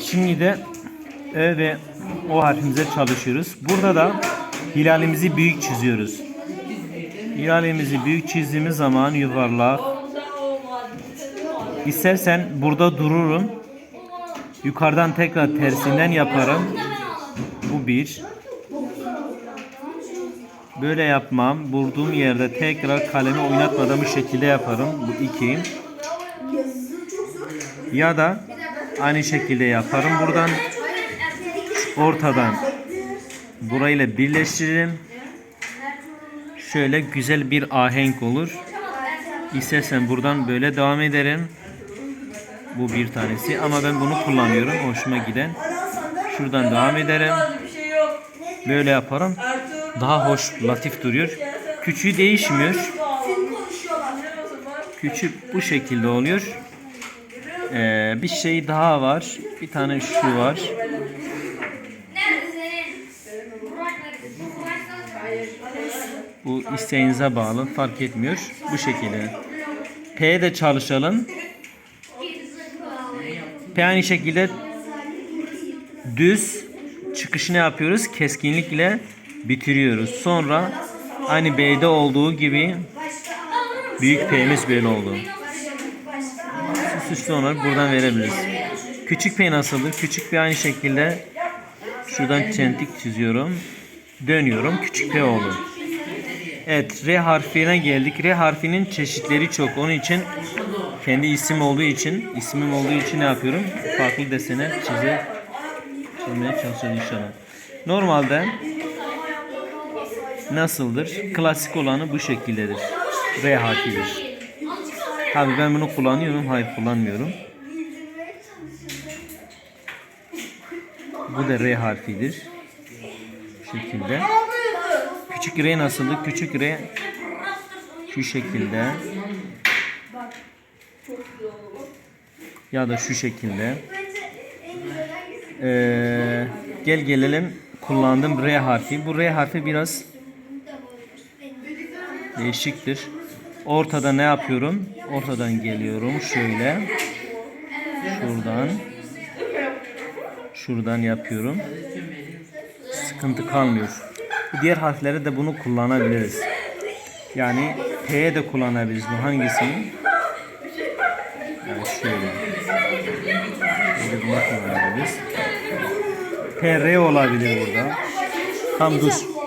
Şimdi de Ö ve O harfimize çalışıyoruz. Burada da hilalimizi büyük çiziyoruz. Hilalimizi büyük çizdiğimiz zaman yuvarlak. İstersen burada dururum. Yukarıdan tekrar tersinden yaparım. Bu bir. Böyle yapmam. Vurduğum yerde tekrar kalemi oynatmadan bu şekilde yaparım. Bu iki. Ya da aynı şekilde yaparım. Buradan ortadan burayla birleştiririm. Şöyle güzel bir ahenk olur. İstersen buradan böyle devam ederim. Bu bir tanesi ama ben bunu kullanıyorum. Hoşuma giden. Şuradan devam ederim. Böyle yaparım. Daha hoş, latif duruyor. Küçüğü değişmiyor. Küçük bu şekilde oluyor. Ee, bir şey daha var. Bir tane şu var. Bu isteğinize bağlı. Fark etmiyor. Bu şekilde. P de çalışalım. P aynı şekilde düz çıkışını yapıyoruz. Keskinlikle bitiriyoruz. Sonra aynı B'de olduğu gibi büyük P'miz böyle oldu. Üste olarak buradan verebiliriz. Küçük P nasıldır? Küçük P aynı şekilde şuradan çentik çiziyorum. Dönüyorum. Küçük P oldu. Evet R harfine geldik. R harfinin çeşitleri çok. Onun için kendi isim olduğu için, ismim olduğu için ne yapıyorum? Farklı desenler çize, çizmeye çalışıyorum inşallah. Normalde nasıldır? Klasik olanı bu şekildedir. R harfidir. Tabi ben bunu kullanıyorum. Hayır kullanmıyorum. Bu da R harfidir. Bu şekilde. Küçük R nasıldı? Küçük R şu şekilde. Ya da şu şekilde. Ee, gel gelelim kullandığım R harfi. Bu R harfi biraz değişiktir. Ortada ne yapıyorum? Ortadan geliyorum şöyle. Şuradan. Şuradan yapıyorum. Sıkıntı kalmıyor. Diğer harfleri de bunu kullanabiliriz. Yani T'ye de kullanabiliriz. Bu hangisini? Yani şöyle. Böyle bunu kullanabiliriz. P, R olabilir burada. Tam dur.